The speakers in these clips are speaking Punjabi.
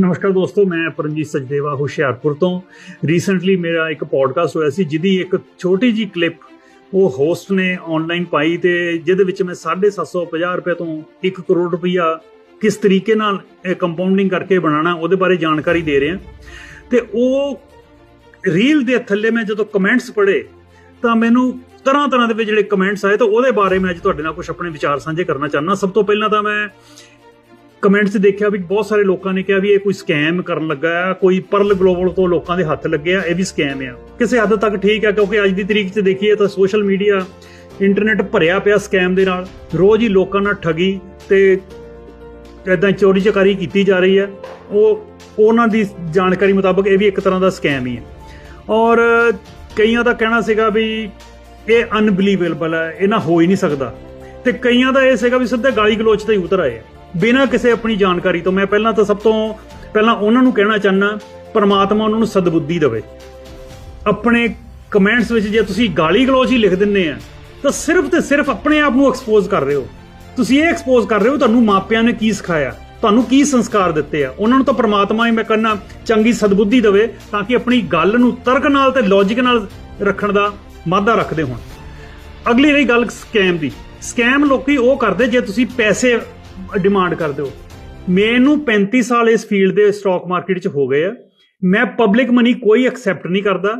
ਨਮਸਕਾਰ ਦੋਸਤੋ, ਮੈਂ ਪਰਮਜੀਤ ਸਚਦੇਵਾ ਹੁਸ਼ਿਆਰਪੁਰ ਤੋਂ। ਰੀਸੈਂਟਲੀ ਮੇਰਾ ਇੱਕ ਪੋਡਕਾਸਟ ਹੋਇਆ ਸੀ, ਜਿਹਦੀ ਇੱਕ ਛੋਟੀ ਜੀ ਕਲਿੱਪ ਉਹ ਹੋਸਟ ਨੇ ਆਨਲਾਈਨ ਪਾਈ ਤੇ ਜਿਹਦੇ ਵਿੱਚ ਮੈਂ 750 ਰੁਪਏ ਤੋਂ 1 ਕਰੋੜ ਰੁਪਈਆ ਕਿਸ ਤਰੀਕੇ ਨਾਲ ਕੰਪਾਊਂਡਿੰਗ ਕਰਕੇ ਬਣਾਉਣਾ, ਉਹਦੇ ਬਾਰੇ ਜਾਣਕਾਰੀ ਦੇ ਰਿਹਾ। ਤੇ ਉਹ ਰੀਲ ਦੇ ਥੱਲੇ ਮੈਂ ਜਦੋਂ ਕਮੈਂਟਸ ਪੜ੍ਹੇ, ਤਾਂ ਮੈਨੂੰ ਤਰ੍ਹਾਂ ਤਰ੍ਹਾਂ ਦੇ ਵਿੱਚ ਜਿਹੜੇ ਕਮੈਂਟਸ ਆਏ, ਤਾਂ ਉਹਦੇ ਬਾਰੇ ਮੈਂ ਅੱਜ ਤੁਹਾਡੇ ਨਾਲ ਕੁਝ ਆਪਣੇ ਵਿਚਾਰ ਸਾਂਝੇ ਕਰਨਾ ਚਾਹੁੰਦਾ। ਸਭ ਤੋਂ ਪਹਿਲਾਂ ਤਾਂ ਮੈਂ ਕਮੈਂਟਸ ਦੇਖਿਆ ਵੀ ਬਹੁਤ ਸਾਰੇ ਲੋਕਾਂ ਨੇ ਕਿਹਾ ਵੀ ਇਹ ਕੋਈ ਸਕੈਮ ਕਰਨ ਲੱਗਾ ਆ ਕੋਈ ਪਰਲ ਗਲੋਬਲ ਤੋਂ ਲੋਕਾਂ ਦੇ ਹੱਥ ਲੱਗਿਆ ਇਹ ਵੀ ਸਕੈਮ ਆ। ਕਿਸੇ ਹੱਦ ਤੱਕ ਠੀਕ ਆ, ਕਿਉਂਕਿ ਅੱਜ ਦੀ ਤਰੀਕ 'ਚ ਦੇਖੀਏ ਤਾਂ ਸੋਸ਼ਲ ਮੀਡੀਆ ਇੰਟਰਨੈਟ ਭਰਿਆ ਪਿਆ ਸਕੈਮ ਦੇ ਨਾਲ। ਰੋਜ਼ ਹੀ ਲੋਕਾਂ ਨਾਲ ਠਗੀ ਤੇ ਇਦਾਂ ਚੋਰੀ ਚਕਾਰੀ ਕੀਤੀ ਜਾ ਰਹੀ ਹੈ ਉਹ, ਉਹਨਾਂ ਦੀ ਜਾਣਕਾਰੀ ਮੁਤਾਬਕ ਇਹ ਵੀ ਇੱਕ ਤਰ੍ਹਾਂ ਦਾ ਸਕੈਮ ਹੀ ਹੈ ਔਰ ਕਈਆਂ ਦਾ ਕਹਿਣਾ ਸੀਗਾ ਵੀ ਇਹ ਅਨਬਲੀਵੇਬਲ ਹੈ ਇਹ ਨਾ ਹੋ ਹੀ ਨਹੀਂ ਸਕਦਾ। ਤੇ ਕਈਆਂ ਦਾ ਇਹ ਸੀਗਾ ਵੀ ਸਿੱਧਾ ਗਾਲੀ ਗਲੋਚ ਤੇ ਹੀ ਉਤਰ ਆਏ ਬਿਨਾਂ ਕਿਸੇ ਆਪਣੀ ਜਾਣਕਾਰੀ ਤੋਂ ਮੈਂ ਪਹਿਲਾਂ ਤਾਂ ਸਭ ਤੋਂ ਪਹਿਲਾਂ ਉਹਨਾਂ ਨੂੰ ਕਹਿਣਾ ਚਾਹਨਾ, ਪਰਮਾਤਮਾ ਉਹਨਾਂ ਨੂੰ ਸਦਬੁੱਧੀ ਦੇਵੇ। ਆਪਣੇ ਕਮੈਂਟਸ ਵਿੱਚ ਜੇ ਤੁਸੀਂ ਗਾਲੀ ਗਲੋਚ ਹੀ ਲਿਖ ਦਿੰਨੇ ਆ, ਤਾਂ ਸਿਰਫ ਤੇ ਸਿਰਫ ਆਪਣੇ ਆਪ ਨੂੰ ਐਕਸਪੋਜ਼ ਕਰ ਰਹੇ ਹੋ। ਤੁਸੀਂ ਇਹ ਐਕਸਪੋਜ਼ ਕਰ ਰਹੇ ਹੋ ਤੁਹਾਨੂੰ ਮਾਪਿਆਂ ਨੇ ਕੀ ਸਿਖਾਇਆ, ਤੁਹਾਨੂੰ ਕੀ ਸੰਸਕਾਰ ਦਿੱਤੇ ਆ। ਉਹਨਾਂ ਨੂੰ ਤਾਂ ਪ੍ਰਮਾਤਮਾ ਹੀ ਮੈਂ ਕਹਿੰਨਾ ਚੰਗੀ ਸਦਬੁੱਧੀ ਦੇਵੇ ਤਾਂ ਕਿ ਆਪਣੀ ਗੱਲ ਨੂੰ ਤਰਕ ਨਾਲ ਤੇ ਲੌਜੀਕ ਨਾਲ ਰੱਖਣ ਦਾ ਮਾਦਾ ਰੱਖਦੇ ਹੋਣ। ਅਗਲੀ ਰਹੀ ਗੱਲ ਸਕੈਮ ਦੀ। ਸਕੈਮ ਲੋਕੀ ਉਹ ਕਰਦੇ ਜੇ ਤੁਸੀਂ ਪੈਸੇ ਡਿਮਾਂਡ ਕਰਦੇ ਹੋ ਮੈਨੂੰ 35 ਸਾਲ ਇਸ ਫੀਲਡ ਦੇ ਸਟਾਕ ਮਾਰਕੀਟ 'ਚ ਹੋ ਗਏ ਆ। ਮੈਂ ਪਬਲਿਕ ਮਨੀ ਕੋਈ ਐਕਸੈਪਟ ਨਹੀਂ ਕਰਦਾ।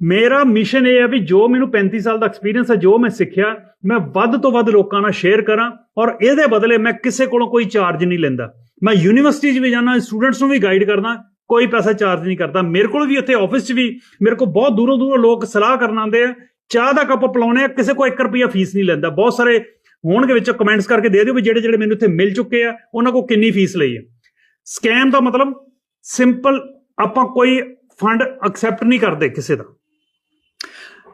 ਮੇਰਾ ਮਿਸ਼ਨ ਇਹ ਹੈ ਵੀ ਜੋ ਮੈਨੂੰ 35 ਸਾਲ ਦਾ ਐਕਸਪੀਰੀਅੰਸ ਹੈ ਜੋ ਮੈਂ ਸਿੱਖਿਆ, ਮੈਂ ਵੱਧ ਤੋਂ ਵੱਧ ਲੋਕਾਂ ਨਾਲ ਸ਼ੇਅਰ ਕਰਾਂ ਔਰ ਇਹਦੇ ਬਦਲੇ ਮੈਂ ਕਿਸੇ ਕੋਲੋਂ ਕੋਈ ਚਾਰਜ ਨਹੀਂ ਲੈਂਦਾ। ਮੈਂ ਯੂਨੀਵਰਸਿਟੀ 'ਚ ਵੀ ਜਾਣਾ ਸਟੂਡੈਂਟਸ ਨੂੰ ਵੀ ਗਾਈਡ ਕਰਦਾ, ਕੋਈ ਪੈਸਾ ਚਾਰਜ ਨਹੀਂ ਕਰਦਾ। ਮੇਰੇ ਕੋਲ ਵੀ ਇੱਥੇ ਆਫਿਸ 'ਚ ਵੀ ਮੇਰੇ ਕੋਲ ਬਹੁਤ ਦੂਰੋਂ ਦੂਰੋਂ ਲੋਕ ਸਲਾਹ ਕਰਨ ਆਉਂਦੇ ਆ। ਚਾਹ ਦਾ ਕੱਪ ਪਿਲਾਉਣੇ ਆ, ਕਿਸੇ ਕੋਲ 1 ਰੁਪਿਆ ਫੀਸ ਨਹੀਂ ਲੈਂਦਾ। ਬਹੁਤ ਸਾਰੇ ਹੋਣਗੇ ਵਿੱਚ ਕਮੈਂਟਸ ਕਰਕੇ ਦੇ ਦਿਓ ਵੀ ਜਿਹੜੇ ਜਿਹੜੇ ਮੈਨੂੰ ਇੱਥੇ ਮਿਲ ਚੁੱਕੇ ਆ, ਉਹਨਾਂ ਕੋ ਕਿੰਨੀ ਫੀਸ ਲਈ ਹੈ ਸਕੈਮ ਦਾ ਮਤਲਬ ਸਿੰਪਲ ਆਪਾਂ ਕੋਈ ਫੰਡ ਐਕਸੈਪਟ ਨਹੀਂ ਕਰਦੇ ਕਿਸੇ ਦਾ।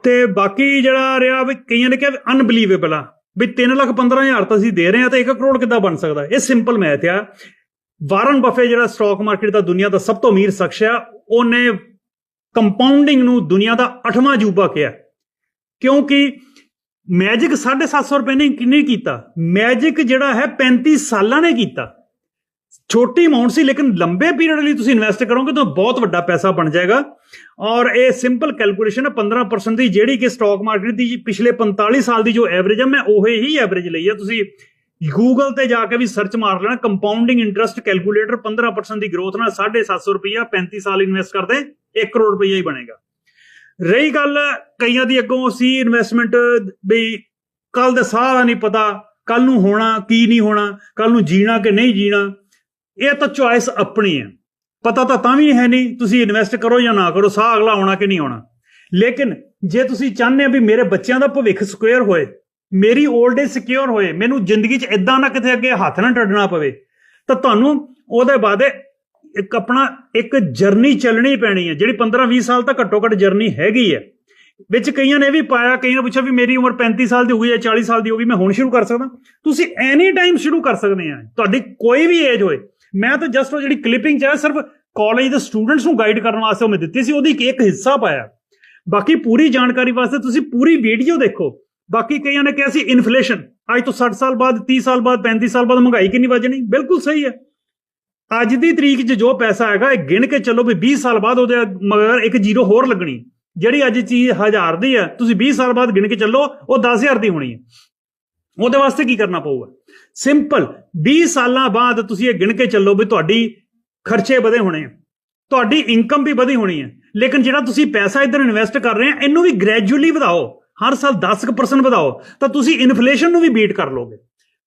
ਤੇ ਬਾਕੀ ਜਿਹੜਾ ਰਿਹਾ ਵੀ ਕਈਆਂ ਨੇ ਕਿਹਾ ਅਨਬਲੀਵੇਬਲ ਆ, ਵੀ 3 ਲੱਖ 15 ਹਜ਼ਾਰ ਤਾਂ ਅਸੀਂ ਦੇ ਰਹੇ ਆ ਤਾਂ 1 ਕਰੋੜ ਕਿੱਦਾਂ ਬਣ ਸਕਦਾ? ਇਹ ਸਿੰਪਲ ਮੈਥ ਆ। ਵਾਰਨ ਬਫੇ ਜਿਹੜਾ ਸਟਾਕ ਮਾਰਕੀਟ ਦਾ ਦੁਨੀਆ ਦਾ ਸਭ ਤੋਂ ਅਮੀਰ ਸ਼ਖਸ ਆ, ਉਹਨੇ ਕੰਪਾਊਂਡਿੰਗ ਨੂੰ ਦੁਨੀਆ ਦਾ 8ਵਾਂ ਅਜੂਬਾ ਕਿਹਾ। ਕਿਉਂਕਿ ਮੈਜਿਕ 750 ਰੁਪਏ ਨੇ ਕਿੰਨੇ ਕੀਤਾ? ਮੈਜਿਕ ਜਿਹੜਾ ਹੈ 35 ਸਾਲਾਂ ਨੇ ਕੀਤਾ। ਛੋਟੀ ਅਮਾਉਂਟ ਸੀ, ਲੇਕਿਨ ਲੰਬੇ ਪੀਰੀਅਡ ਲਈ ਤੁਸੀਂ ਇਨਵੈਸਟ ਕਰੋਗੇ ਤਾਂ ਬਹੁਤ ਵੱਡਾ ਪੈਸਾ ਬਣ ਜਾਏਗਾ। ਔਰ ਇਹ ਸਿੰਪਲ ਕੈਲਕੂਲੇਸ਼ਨ ਹੈ 15% ਦੀ ਜਿਹੜੀ ਕਿ ਸਟਾਕ ਮਾਰਕੀਟ ਦੀ ਪਿਛਲੇ 45 ਸਾਲ ਦੀ ਜੋ ਐਵਰੇਜ ਹੈ ਮੈਂ ਉਹੇ ਹੀ ਐਵਰੇਜ ਲਈ ਹੈ ਤੁਸੀਂ ਗੂਗਲ ਤੇ ਜਾ ਕੇ ਵੀ ਸਰਚ ਮਾਰ ਲੈਣਾ ਕੰਪਾਊਂਡਿੰਗ ਇੰਟਰਸਟ ਕੈਲਕੂਲੇਟਰ 15% ਦੀ ਗਰੋਥ ਨਾਲ 750 ਰੁਪਇਆ 35 ਸਾਲ ਇਨਵੈਸਟ ਕਰਦੇ 1 ਕਰੋੜ ਰੁਪਇਆ ਹੀ ਬਣੇਗਾ। ਰਹੀ ਗੱਲ ਕਈਆਂ ਦੀ ਅੱਗੋਂ ਸੀ ਇਨਵੈਸਟਮੈਂਟ ਵੀ ਕੱਲ ਦਾ ਸਾਰਾ ਨਹੀਂ ਪਤਾ ਕੱਲ ਨੂੰ ਹੋਣਾ, ਕੀ ਨਹੀਂ ਹੋਣਾ ਕੱਲ ਨੂੰ ਜੀਣਾ ਕਿ ਨਹੀਂ ਜੀਣਾ, ਇਹ ਤਾਂ ਚੁਆਇਸ ਆਪਣੀ ਹੈ। ਪਤਾ ਤਾਂ ਤਾਂ ਵੀ ਹੈ ਨਹੀਂ ਤੁਸੀਂ ਇਨਵੈਸਟ ਕਰੋ ਜਾਂ ਨਾ ਕਰੋ, ਸਾਹ ਅਗਲਾ ਆਉਣਾ ਕਿ ਨਹੀਂ ਆਉਣਾ। ਲੇਕਿਨ ਜੇ ਤੁਸੀਂ ਚਾਹੁੰਦੇ ਆ ਵੀ ਮੇਰੇ ਬੱਚਿਆਂ ਦਾ ਭਵਿੱਖ ਸਕੁਅਰ ਹੋਏ, ਮੇਰੀ 올ਡ ਏਜ ਸਿਕਿਉਰ ਹੋਏ, ਮੈਨੂੰ ਜ਼ਿੰਦਗੀ 'ਚ ਇਦਾਂ ਨਾ ਕਿਤੇ ਅੱਗੇ ਹੱਥ ਨਾ ਟੱਡਣਾ ਪਵੇ, ਤਾਂ ਤੁਹਾਨੂੰ ਉਹਦੇ ਬਾਅਦ ਇੱਕ ਆਪਣਾ ਇੱਕ ਜਰਨੀ ਚੱਲਣੀ ਪੈਣੀ ਹੈ, ਜਿਹੜੀ 15-20 ਸਾਲ ਤਾਂ ਘੱਟੋ ਘੱਟ ਜਰਨੀ ਹੈਗੀ ਹੈ। ਵਿੱਚ ਕਈਆਂ ਨੇ ਵੀ ਪਾਇਆ, ਕਈਆਂ ਨੇ ਪੁੱਛਿਆ ਵੀ ਮੇਰੀ ਉਮਰ 35 ਸਾਲ ਦੀ ਹੋ ਗਈ ਹੈ 40 ਸਾਲ ਦੀ ਹੋ ਗਈ, ਮੈਂ ਹੁਣ ਸ਼ੁਰੂ ਕਰ ਸਕਦਾ। ਤੁਸੀਂ ਐਨੀ ਟਾਈਮ ਸ਼ੁਰੂ ਕਰ ਸਕਦੇ ਆ। ਤੁਹਾਡੀ ਕੋਈ ਵੀ ਏਜ ਹੋਏ, ਮੈਂ ਤਾਂ ਜਸਟ ਉਹ ਜਿਹੜੀ ਕਲਿੱਪਿੰਗ ਚ ਹੈ ਸਿਰਫ ਕਾਲਜ ਦੇ ਸਟੂਡੈਂਟਸ ਨੂੰ ਗਾਈਡ ਕਰਨ ਵਾਸਤੇ ਉਹ ਮੈਂ ਦਿੱਤੀ ਸੀ, ਉਹਦੀ ਇੱਕ ਹਿੱਸਾ ਪਾਇਆ। ਬਾਕੀ ਪੂਰੀ ਜਾਣਕਾਰੀ ਵਾਸਤੇ ਤੁਸੀਂ ਪੂਰੀ ਵੀਡੀਓ ਦੇਖੋ। ਬਾਕੀ ਕਈਆਂ ਨੇ ਕਿਹਾ ਸੀ ਇਨਫਲੇਸ਼ਨ ਅੱਜ ਤੋਂ 60 ਸਾਲ ਬਾਅਦ 30 ਸਾਲ ਬਾਅਦ 35 ਸਾਲ ਬਾਅਦ ਮਹਿੰਗਾਈ ਕਿੰਨੀ ਵੱਜਣੀ ਬਿਲਕੁਲ ਸਹੀ ਹੈ। ਅੱਜ ਦੀ ਤਰੀਕ 'ਚ ਜੋ ਪੈਸਾ ਹੈਗਾ, ਇਹ ਗਿਣ ਕੇ ਚੱਲੋ ਵੀ 20 ਸਾਲ ਬਾਅਦ ਉਹਦੇ ਮਗਰ ਇੱਕ ਜ਼ੀਰੋ ਹੋਰ ਲੱਗਣੀ। ਜਿਹੜੀ ਅੱਜ ਚੀਜ਼ 1000 ਦੀ ਹੈ, ਤੁਸੀਂ 20 ਸਾਲ ਬਾਅਦ ਗਿਣ ਕੇ ਚੱਲੋ, ਉਹ 10000 ਦੀ ਹੋਣੀ ਹੈ। ਉਹਦੇ ਵਾਸਤੇ ਕੀ ਕਰਨਾ ਪਊਗਾ? ਸਿੰਪਲ 20 ਸਾਲਾਂ ਬਾਅਦ ਤੁਸੀਂ ਇਹ ਗਿਣ ਕੇ ਚੱਲੋ ਵੀ ਤੁਹਾਡੀ ਖਰਚੇ ਵਧੇ ਹੋਣੇ ਆ। ਤੁਹਾਡੀ ਇਨਕਮ ਵੀ ਵਧੀ ਹੋਣੀ ਹੈ। ਲੇਕਿਨ ਜਿਹੜਾ ਤੁਸੀਂ ਪੈਸਾ ਇੱਧਰ ਇਨਵੈਸਟ ਕਰ ਰਹੇ ਆ, ਇਹਨੂੰ ਵੀ ਗ੍ਰੈਜੂਅਲੀ ਵਧਾਓ। ਹਰ ਸਾਲ 10% ਵਧਾਓ। ਤਾਂ ਤੁਸੀਂ ਇਨਫਲੇਸ਼ਨ ਨੂੰ ਵੀ ਬੀਟ ਕਰ ਲੋਗੇ।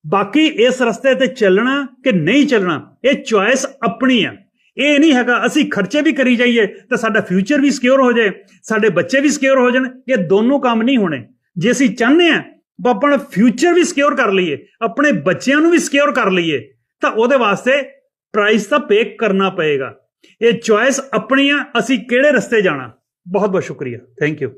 ਬਾਕੀ ਇਸ ਰਸਤੇ ਤੇ ਚੱਲਣਾ ਕਿ ਨਹੀਂ ਚੱਲਣਾ, ਇਹ ਚੁਆਇਸ ਆਪਣੀ ਆ। ਇਹ ਨਹੀਂ ਹੈਗਾ, ਅਸੀਂ ਖਰਚੇ ਵੀ ਕਰੀ ਜਾਈਏ ਤਾਂ ਸਾਡਾ ਫਿਊਚਰ ਵੀ ਸਿਕਿਉਰ ਹੋ ਜਾਏ, ਸਾਡੇ ਬੱਚੇ ਵੀ ਸਿਕਿਉਰ ਹੋ ਜਾਣ, ਇਹ ਦੋਨੋਂ ਕੰਮ ਨਹੀਂ ਹੋਣੇ। ਜੇ ਅਸੀਂ ਚਾਹੁੰਦੇ ਆ ਆਪਣਾ ਫਿਊਚਰ ਵੀ ਸਿਕਿਉਰ ਕਰ ਲਈਏ, ਆਪਣੇ ਬੱਚਿਆਂ ਨੂੰ ਵੀ ਸਿਕਿਉਰ ਕਰ ਲਈਏ, ਤਾਂ ਉਹਦੇ ਵਾਸਤੇ ਪ੍ਰਾਈਸ ਤਾਂ ਪੇ ਕਰਨਾ ਪਏਗਾ। ਇਹ ਚੁਆਇਸ ਆਪਣੀ ਆ, ਅਸੀਂ ਕਿਹੜੇ ਰਸਤੇ ਜਾਣਾ? ਬਹੁਤ ਬਹੁਤ ਸ਼ੁਕਰੀਆ। Thank you